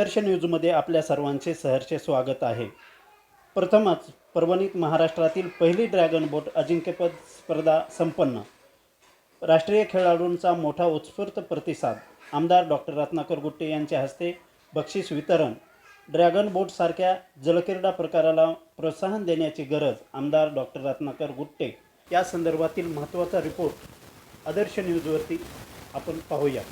आदर्श न्यूजमध्ये आपल्या सर्वांचे सहर्षे स्वागत आहे. प्रथमच परभणीत महाराष्ट्रातील पहिली ड्रॅगन बोट अजिंक्यपद स्पर्धा संपन्न. राष्ट्रीय खेळाडूंचा मोठा उत्स्फूर्त प्रतिसाद. आमदार डॉक्टर रत्नाकर गुट्टे यांच्या हस्ते बक्षीस वितरण. ड्रॅगन बोटसारख्या जलक्रीडा प्रकाराला प्रोत्साहन देण्याची गरज आमदार डॉक्टर रत्नाकर गुट्टे या संदर्भातील महत्त्वाचा रिपोर्ट आदर्श न्यूजवरती आपण पाहूया.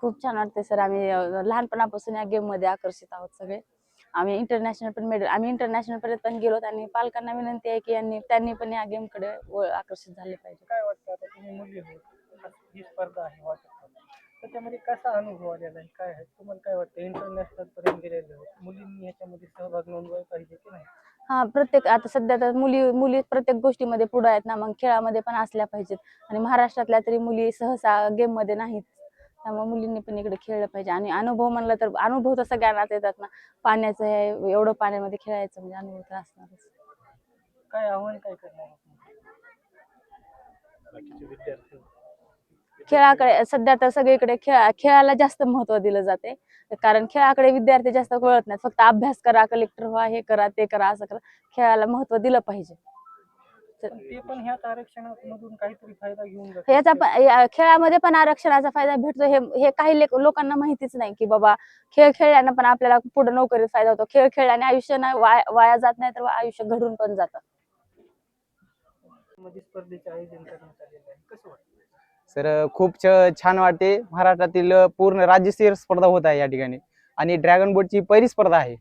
खूप छान वाटते सर. आम्ही लहानपणापासून या गेममध्ये आकर्षित आहोत सगळे. आम्ही इंटरनॅशनल पण मेडल आम्ही इंटरनॅशनल पर्यंत पण गेलो आणि पालकांना विनंती आहे की यांनी त्यांनी पण या गेमकडे आकर्षित झाले पाहिजे. काय वाटतं आता तुम्ही मुली आहोत ही स्पर्धा आहे वॉटर त्याच्यामध्ये कसा अनुभव आलेला आहे? काय आहे? तुम्हाला काय वाटतं? इंटरनॅशनल पर्यंत गेलेले मुलींनी ह्याच्यामध्ये सहभाग नोंदवायला पाहिजे की नाही? हा प्रत्येक आता सध्या तर मुली मुली प्रत्येक गोष्टीमध्ये पुढे आहेत ना मग खेळामध्ये पण असल्या पाहिजेत. आणि महाराष्ट्रातल्या तरी मुली सहसा गेममध्ये नाहीत. त्यामुळे मुलींनी पण इकडे खेळलं पाहिजे. आणि अनुभव म्हणलं तर अनुभव तर सगळ्यांनाच येतात ना. पाण्याचं हे एवढं पाण्यामध्ये खेळायचं म्हणजे अनुभव तर असणारच. काय आव्हान काय करणार आहात? बाकीचे विद्यार्थी? खेळाकडे सध्या तर सगळीकडे खेळा खेळाला जास्त महत्त्व दिलं जाते. कारण खेळाकडे विद्यार्थी जास्त वळत नाहीत. फक्त अभ्यास करा कलेक्टर व्हा हे करा ते करा असं करा. खेळाला महत्त्व दिलं पाहिजे. ते पण ह्याच आरक्षणामधून काहीतरी फायदा घेऊन जातात. याचा पण या खेळामध्ये पण आरक्षणाचा फायदा भेटतो. हे हे काही लेक- लोकांना माहितीच नाही की बाबा खेळ खेळल्यानं पण आपल्याला पुढे नोकरीत फायदा होतो. खेळ खेळल्याने आयुष्य नाही वाया वाया जात नाही तर आयुष्य घडून पण जातं. मध्ये स्पर्धेचे आयोजन करण्यात आलेले आहे. कसं वाटतं सर खूप छान वाटते. महाराष्ट्रातील पूर्ण राज्यस्तरीय स्पर्धा होत आहे या ठिकाणी. आणि ड्रॅगन बोटची पहिली स्पर्धा आहे.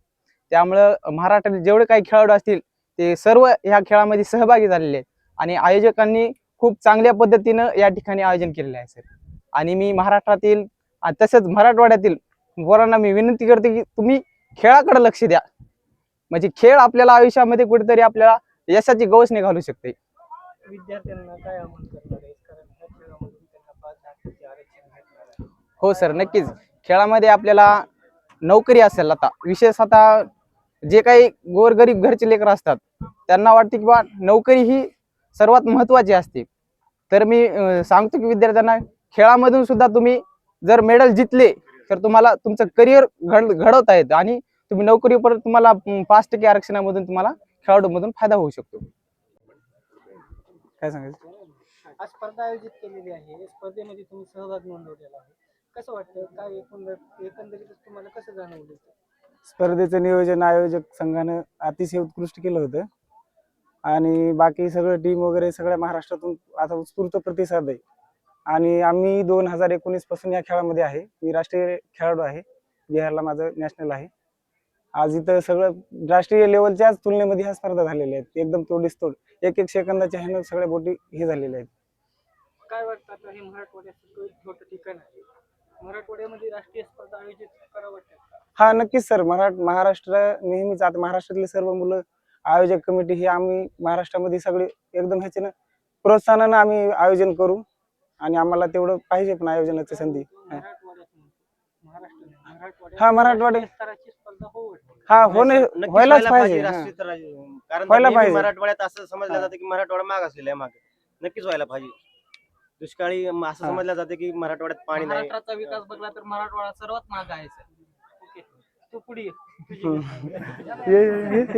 त्यामुळं महाराष्ट्रातील जेवढे काही खेळाडू असतील ते सर्व ह्या खेळामध्ये सहभागी झालेले आहेत. आणि आयोजकांनी खूप चांगल्या पद्धतीनं या ठिकाणी आयोजन केलेलं आहे सर. आणि मी महाराष्ट्रातील तसंच मराठवाड्यातील पोरांना मी विनंती करते की तुम्ही खेळाकडे लक्ष द्या. म्हणजे खेळ आपल्याला आयुष्यामध्ये कुठेतरी आपल्याला यशाची गवसणी घालू शकते. विद्यार्थ्यांना काय हो सर. नक्कीच. खेळामध्ये आपल्याला नोकरी असेल आता. विशेष आता जे काही गोरगरीब घरचे लेकरं असतात त्यांना वाटते की बा नोकरी ही सर्वात महत्त्वाची असते. तर मी सांगतो की विद्यार्थ्यांना खेळामधून सुद्धा तुम्ही जर मेडल जितले तर तुम्हाला तुमचं करिअर घड घडवता येतं आणि तुम्ही नोकरीवर तुम्हाला पाच टक्के आरक्षणामधून तुम्हाला खेळाडूमधून फायदा होऊ शकतो. काय सांगायचं? आज स्पर्धा आयोजित केलेली आहे. स्पर्धेमध्ये तुम्ही सहभाग नोंदवलेला आहे. कसं वाटतं? काय एकंदरीत तुम्हाला कसं जाणवलं? स्पर्धेचं नियोजन आयोजक संघानं अतिशय उत्कृष्ट केलं होतं. आणि बाकी सगळं टीम वगैरे सगळ्या महाराष्ट्रातून आता उत्स्फूर्त प्रतिसाद आहे. आणि आम्ही दोन हजार एकोणीसपासून या खेळामध्ये आहे. मी राष्ट्रीय खेळाडू आहे. बिहारला माझं नॅशनल आहे. आज इथं सगळं राष्ट्रीय लेवलच्याच तुलनेमध्ये ह्या स्पर्धा झालेल्या आहेत. एकदम तोडीस तोड एक एक सेकंदाच्या ह्यानं सगळ्या बोटी हे झालेल्या आहेत. काय वाटतं आता हे मराठवाड्याचं छोटं ठिकाण आहे? मराठवाड्यामध्ये राष्ट्रीय स्पर्धा आयोजित करावं वाटतं? हा नक्कीच सर मरा महाराष्ट्र नेहमीच आता महाराष्ट्रातले सर्व मुलं आयोजक कमिटी ही आम्ही महाराष्ट्रामध्ये सगळे एकदम ह्याच्यानं प्रोत्साहनानं आम्ही आयोजन करू आणि आम्हाला तेवढं पाहिजे पण आयोजनाची संधी हा. मराठवाड्यात हा, हा होणे व्हायलाच व्हायला पाहिजे. राष्ट्रीय स्तराची. कारण व्हायला पाहिजे. मराठवाड्यात असं समजलं हा. जातं की मराठवाडा माग असलेला आहे मागे नक्कीच व्हायला पाहिजे दुष्काळी असं हा. समजलं जातं की मराठवाड्यात पाणी नाही विकास बघला तर मराठवाडा सर्वात माग आहे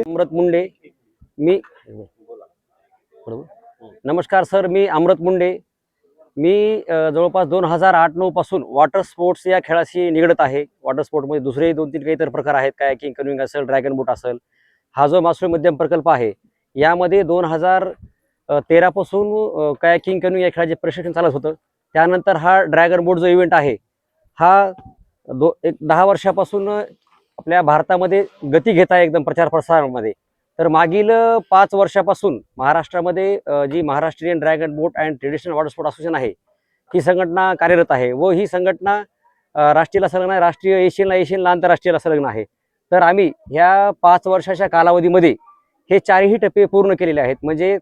अमृत मुंडे मी नमस्कार सर मी अमृत मुंडे. मी जवळपास दोन हजार आठ नऊ पासून वॉटर स्पोर्ट्स या खेळाशी निगडत आहे. वॉटर स्पोर्टमध्ये दुसरे दोन तीन काही इतर प्रकार आहेत. काय किंग कन्विंग असेल ड्रॅगन बोट असेल. हा जो मासळी मध्यम प्रकल्प आहे यामध्ये दोन हजार तेरापासून कायकिंग कन्विंग या खेळाचे प्रशिक्षण चालत होतं. त्यानंतर हा ड्रॅगन बोट जो इव्हेंट आहे हा दो एक दहा वर्षापासून आपल्या भारतामध्ये गती घेत आहे एकदम प्रचार प्रसारामध्ये. तर मागील पाच वर्षापासून महाराष्ट्रामध्ये जी Maharashtrian dragon boat and traditional water sport association आहे ही संघटना कार्यरत आहे व ही संघटना राष्ट्रीयला संलग्न आहे. राष्ट्रीय एशियनला एशियनला आंतरराष्ट्रीयला संलग्न आहे. तर आम्ही ह्या पाच वर्षाच्या कालावधीमध्ये हे चारही टप्पे पूर्ण केलेले आहेत. म्हणजे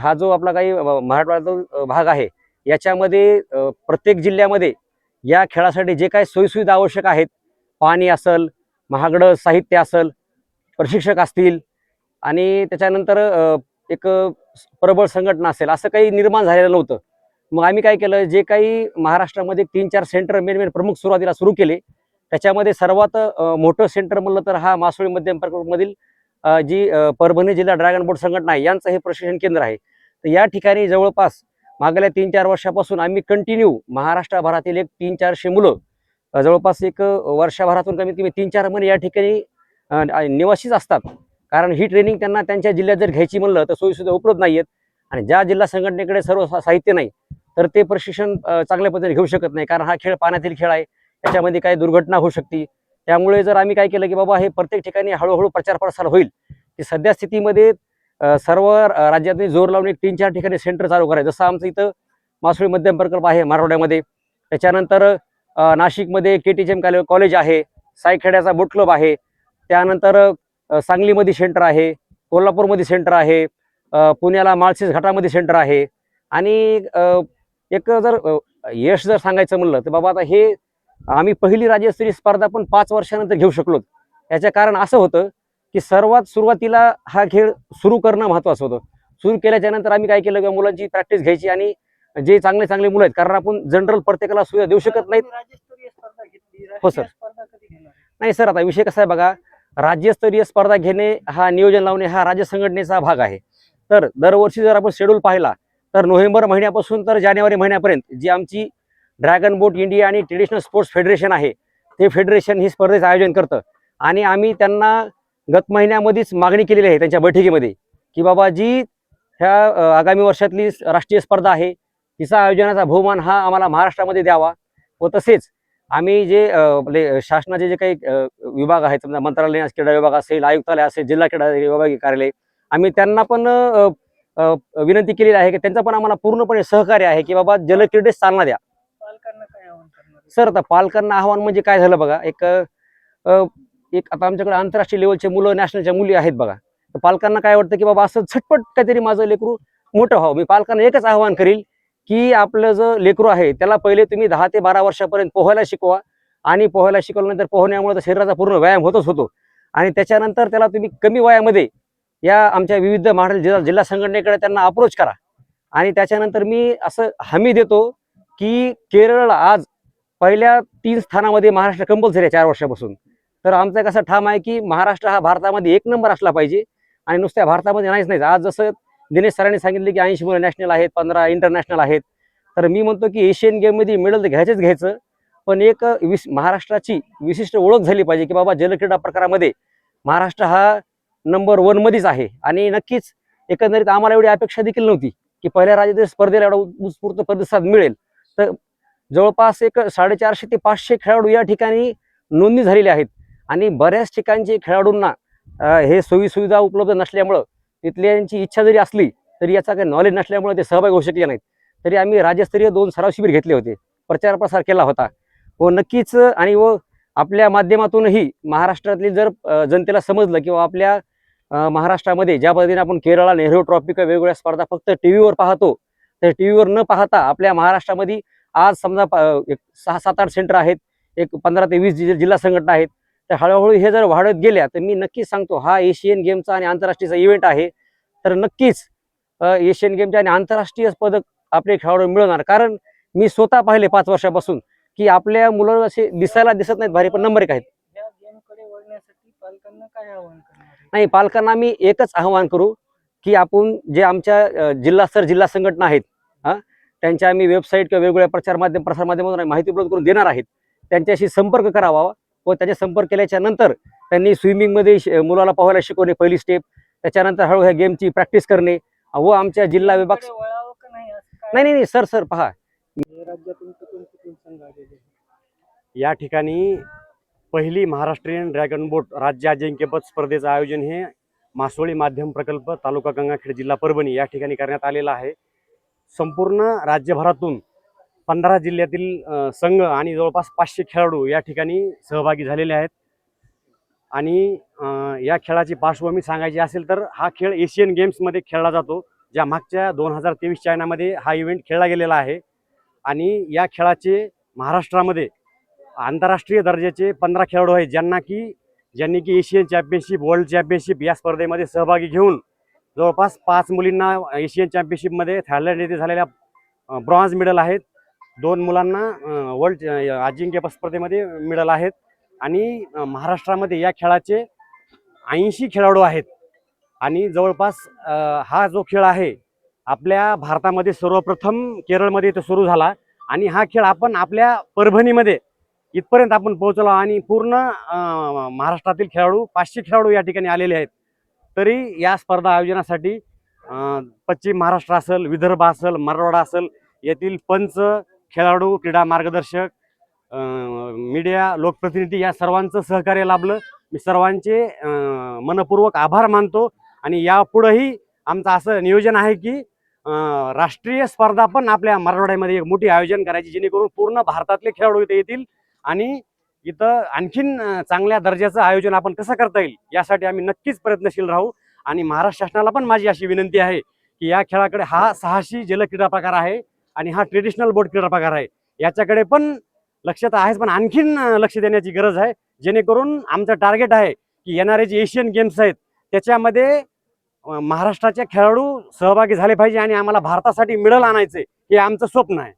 हा जो आपला काही अ, मराठवाड्याचा भाग आहे याच्यामध्ये प्रत्येक जिल्ह्यामध्ये या खेळासाठी जे काही सोयीसुविधा आवश्यक आहेत पाणी असेल महागडं साहित्य असेल प्रशिक्षक असतील आणि त्याच्यानंतर एक प्रबळ संघटना असेल असं काही निर्माण झालेलं नव्हतं. मग आम्ही काय केलं जे काही महाराष्ट्रामध्ये तीन चार सेंटर मेन मेन प्रमुख सुरुवातीला सुरू केले त्याच्यामध्ये सर्वात मोठं सेंटर म्हणलं तर हा मासोळी मध्यम प्रकल्पमधील जी परभणी जिल्हा ड्रॅगन बोर्ड संघटना आहे यांचं हे प्रशिक्षण केंद्र आहे. तर या ठिकाणी जवळपास मागल्या तीन चार वर्षापासून आम्ही कंटिन्यू महाराष्ट्रभरातील एक तीन चारशे मुलं जवळपास एक वर्षभरातून कमीत कमी तीन चार महिने या ठिकाणी निवासीच असतात. कारण ही ट्रेनिंग त्यांना त्यांच्या जिल्ह्यात जर घ्यायची म्हणलं तर सोयीसुविधा उपलब्ध नाही आहेत आणि ज्या जिल्हा संघटनेकडे सर्व साहित्य नाही तर ते प्रशिक्षण चांगल्या पद्धतीने घेऊ शकत नाही. कारण हा खेळ पाण्यातील खेळ आहे. त्याच्यामध्ये काही दुर्घटना होऊ शकते. त्यामुळे जर आम्ही काय केलं की बाबा हे प्रत्येक ठिकाणी हळूहळू प्रचार प्रसार होईल की सध्या स्थितीमध्ये सर्व राज्यातनी जोर लावून एक तीन चार ठिकाणी सेंटर चालू करायचं. जसं आमचं इथं मासुळी मध्यम प्रकल्प आहे मराठवाड्यामध्ये. त्याच्यानंतर नाशिकमध्ये के टी एम कॉलेज आहे सायखेड्याचा बोट क्लब आहे त्यानंतर सांगलीमध्ये सेंटर आहे कोल्हापूरमध्ये सेंटर आहे पुण्याला माळशीस घाटामध्ये सेंटर आहे आणि एक जर यश जर सांगायचं म्हणलं तर बाबा आता हे आम्ही पहिली राज्यस्तरीय स्पर्धा पण पाच वर्षानंतर घेऊ शकलो याचं कारण असं होतं की सर्वात सुरुवातीला हा खेळ सुरू करणं महत्त्वाचं होतं. सुरू केल्याच्यानंतर आम्ही काय केलं की मुलांची प्रॅक्टिस घ्यायची आणि जे चांगले चांगले मुलं आहेत कारण आपण जनरल प्रत्येकाला सुविधा देऊ शकत नाहीत. हो, सर. नाही सर आता विषय कसा आहे बघा. राज्यस्तरीय स्पर्धा घेणे हा नियोजन लावणे हा राज्य संघटनेचा भाग आहे. तर दरवर्षी जर आपण शेड्यूल पाहिला तर नोव्हेंबर महिन्यापासून तर जानेवारी महिन्यापर्यंत जी आमची ड्रॅगन बोट इंडिया आणि ट्रेडिशनल स्पोर्ट्स फेडरेशन आहे ते फेडरेशन ही स्पर्धेचं आयोजन करतं. आणि आम्ही त्यांना गत महिन्यामध्येच मागणी केलेली आहे त्यांच्या बैठकीमध्ये की बाबा जी ह्या आगामी वर्षातली राष्ट्रीय स्पर्धा आहे तिचा आयोजनाचा बहुमान हा आम्हाला महाराष्ट्रामध्ये द्यावा व तसेच आम्ही जे शासनाचे जे काही विभाग आहेत समजा मंत्रालय क्रीडा विभाग असेल आयुक्तालय असेल जिल्हा क्रीडा विभागीय कार्यालय आम्ही त्यांना पण विनंती केलेली आहे की त्यांचं पण आम्हाला पूर्णपणे सहकार्य आहे की बाबा जलक्रीडेस चालना द्या? सर आता पालकांना आव्हान म्हणजे काय झालं बघा एक एक आता आमच्याकडे आंतरराष्ट्रीय लेवलचे मुलं नॅशनलच्या मुली आहेत बघा. तर पालकांना काय वाटतं की बाबा असं झटपट काहीतरी माझं लेकरू मोठं व्हावं. मी पालकांना एकच आव्हान करील की आपलं जो लेकरू आहे त्याला पहिले तुम्ही दहा ते बारा वर्षापर्यंत पोहायला शिकवा आणि पोहायला शिकवल्यानंतर पोहण्यामुळे शरीराचा पूर्ण व्यायाम होतच होतो. आणि त्याच्यानंतर त्याला तुम्ही कमी वयामध्ये या आमच्या विविध महाराष्ट्र जिल्हा जिल्हा संघटनेकडे त्यांना अप्रोच करा. आणि त्याच्यानंतर मी असं हमी देतो की केरळला आज पहिल्या तीन स्थानामध्ये महाराष्ट्र कंपल्सरी आहे चार वर्षापासून. तर आमचं असं ठाम आहे की महाराष्ट्र हा भारतामध्ये एक नंबर असला पाहिजे आणि नुसत्या भारतामध्ये नाहीच नाही आज जसं दिनेश सरांनी सांगितले की ऐंशी मुलं नॅशनल आहेत पंधरा इंटरनॅशनल आहेत. तर मी म्हणतो की एशियन गेममध्ये मेडल तर घ्यायचंच घ्यायचं पण एक विस महाराष्ट्राची विशिष्ट ओळख झाली पाहिजे की बाबा जलक्रीडा प्रकारामध्ये महाराष्ट्र हा नंबर वनमध्येच आहे. आणि नक्कीच एकंदरीत आम्हाला एवढी अपेक्षा देखील नव्हती की पहिल्या राज्यातील स्पर्धेला एवढा उत्स्फूर्त प्रतिसाद मिळेल. तर जवळपास एक साडेचारशे ते पाचशे खेळाडू या ठिकाणी नोंदणी झालेले आहेत. आणि बऱ्याच ठिकाणचे खेळाडूंना हे सोयीसुविधा उपलब्ध नसल्यामुळं तिथल्यांची इच्छा जरी असली तरी याचा काही नॉलेज नसल्यामुळे ते सहभागी होऊ शकले नाहीत. तरी आम्ही राज्यस्तरीय दोन सराव शिबिर घेतले होते. प्रचार प्रसार केला होता. व नक्कीच आणि व आपल्या माध्यमातूनही महाराष्ट्रातली जर जनतेला समजलं किंवा आपल्या महाराष्ट्रामध्ये ज्या पद्धतीने आपण केरळला नेहरू ट्रॉफी किंवा वेगवेगळ्या स्पर्धा फक्त टी व्हीवर पाहतो तर टी व्हीवर न पाहता आपल्या महाराष्ट्रामध्ये आज समजा प- एक सहा सात आठ सेंटर आहेत. एक पंधरा ते वीस जिल्हा संघटना आहेत. तर हळूहळू हे जर वाढत गेल्या तर मी नक्कीच सांगतो हा एशियन गेमचा आणि आंतरराष्ट्रीयचा इव्हेंट आहे. तर नक्कीच एशियन गेमचे आणि आंतरराष्ट्रीय पदक आपले खेळाडू मिळवणार कारण मी स्वतः पाहिले पाच वर्षापासून की आपल्या मुलं असे दिसायला दिसत नाहीत भारी पण नंबर एक आहेत? नाही पालकांना मी एकच आवाहन करू की आपण जे आमच्या अ, जिल्हास्तर जिल्हा संघटना आहेत हा त्यांच्या आम्ही वेबसाईट किंवा वेगवेगळ्या प्रचार माध्यम प्रसार माध्यमातून माहिती उपलब्ध करून देणार आहेत. त्यांच्याशी संपर्क करावा. व त्याचे संपर्क केल्याच्यानंतर त्यांनी स्विमिंगमध्ये श- मुलाला पोहायला शिकवणे पहिली स्टेप त्याच्यानंतर हळू ह्या गेमची प्रॅक्टिस करणे. व आमच्या जिल्हा विभाग नाही नाही नाही नाही सर सर पहा. राज्यातून कुठून कुठून संघ आलेले आहेत? या ठिकाणी पहिली महाराष्ट्रीयन ड्रॅगन बोट राज्य अजिंक्यपद स्पर्धेचं आयोजन हे मासोळी माध्यम प्रकल्प तालुका गंगाखेड जिल्हा परभणी या ठिकाणी करण्यात आलेला आहे. संपूर्ण राज्यभरातून पंधरा जिल्ह्यातील संघ आणि जवळपास पाचशे खेळाडू या ठिकाणी सहभागी झालेले आहेत. आणि या खेळाची पार्श्वभूमी सांगायची असेल तर हा खेळ एशियन गेम्समध्ये खेळला जातो ज्या मागच्या दोन हजार तेवीस चायनामध्ये हा इव्हेंट खेळला गेलेला आहे. आणि या खेळाचे महाराष्ट्रामध्ये आंतरराष्ट्रीय दर्जाचे पंधरा खेळाडू आहेत ज्यांना की ज्यांनी की एशियन चॅम्पियनशिप वर्ल्ड चॅम्पियनशिप या स्पर्धेमध्ये सहभागी घेऊन जवळपास पाच मुलींना एशियन चॅम्पियनशिपमध्ये थायलंड येथे झालेल्या ब्रॉन्झ मेडल आहेत. दोन मुलांना वर्ल्ड अजिंक्यपद स्पर्धेमध्ये मिळाला आहेत. आणि महाराष्ट्रामध्ये या खेळाचे ऐंशी खेळाडू आहेत. आणि जवळपास हा जो खेळ आहे आपल्या भारतामध्ये सर्वप्रथम केरळमध्ये तो सुरू झाला. आणि हा खेळ आपण आपल्या परभणीमध्ये इथपर्यंत आपण पोहोचलो आणि पूर्ण महाराष्ट्रातील खेळाडू पाचशे खेळाडू या ठिकाणी आलेले आहेत. तरी या स्पर्धा आयोजनासाठी पश्चिम महाराष्ट्र असेल विदर्भ असेल मराठवाडा असेल येथील पंच खेळाडू क्रीडा मार्गदर्शक मीडिया लोकप्रतिनिधी या सर्वांचं सहकार्य लाभलं. मी सर्वांचे मनपूर्वक आभार मानतो आणि यापुढंही आमचं असं नियोजन आहे की राष्ट्रीय स्पर्धा पण आपल्या मराठवाड्यामध्ये एक मोठी आयोजन करायची जेणेकरून पूर्ण भारतातले खेळाडू इथे येतील आणि इथं आणखीन चांगल्या दर्जाचं आयोजन आपण कसं करता येईल यासाठी आम्ही नक्कीच प्रयत्नशील राहू आणि महाराष्ट्र शासनाला पण माझी अशी विनंती आहे की या खेळाकडे हा साहसी जलक्रीडा प्रकार आहे. आणि हा ट्रेडिशनल बोट क्रीडा प्रकार आहे. याच्याकडे पण लक्ष तर आहेच पण आणखीन लक्ष देण्याची गरज आहे. जेणेकरून आमचं टार्गेट आहे की येणारे जे एशियन गेम्स आहेत त्याच्यामध्ये महाराष्ट्राचे खेळाडू सहभागी झाले पाहिजे आणि आम्हाला भारतासाठी मिडल आणायचे हे आमचं स्वप्न आहे.